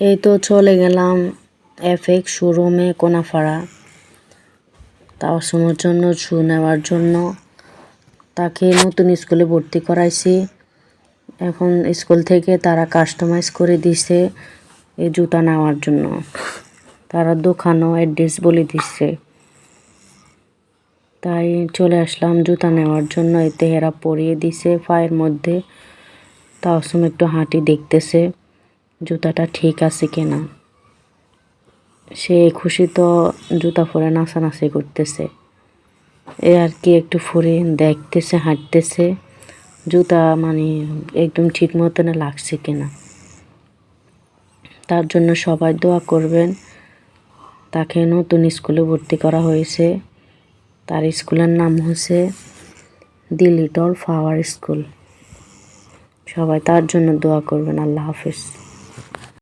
এই তো চলে গেলাম এফএক্স শোরুমে কোনাফাড়া। তাওসুমের জন্য শু নেওয়ার জন্য। তাকে নতুন স্কুলে ভর্তি করাইছি। এখন স্কুল থেকে তারা কাস্টমাইজ করে দিছে এই জুতা নেওয়ার জন্য। তারা দোকানও অ্যাড্রেস বলে দিচ্ছে তাই চলে আসলাম জুতা নেওয়ার জন্য। এতে হেরা পরিয়ে দিছে পায়ের মধ্যে। তাওসুম একটু হাঁটি দেখতেছে। জুতাটা ঠিক আছে কিনা। সে খুশি তো জুতা পরে নাচানাচি করতেছে। এ আর কি একটু ফুরে দেখতেছে, হাঁটতেছে। জুতা মানে একদম ঠিক মতনে লাগছে কিনা। তার জন্য সবাই দোয়া করবেন। তাকে নতুন স্কুলে ভর্তি করা হয়েছে। তার স্কুলের নাম হচ্ছে দি লিটল ফ্লাওয়ার স্কুল। সবাই তার জন্য দোয়া করবেন। আল্লাহ হাফিজ।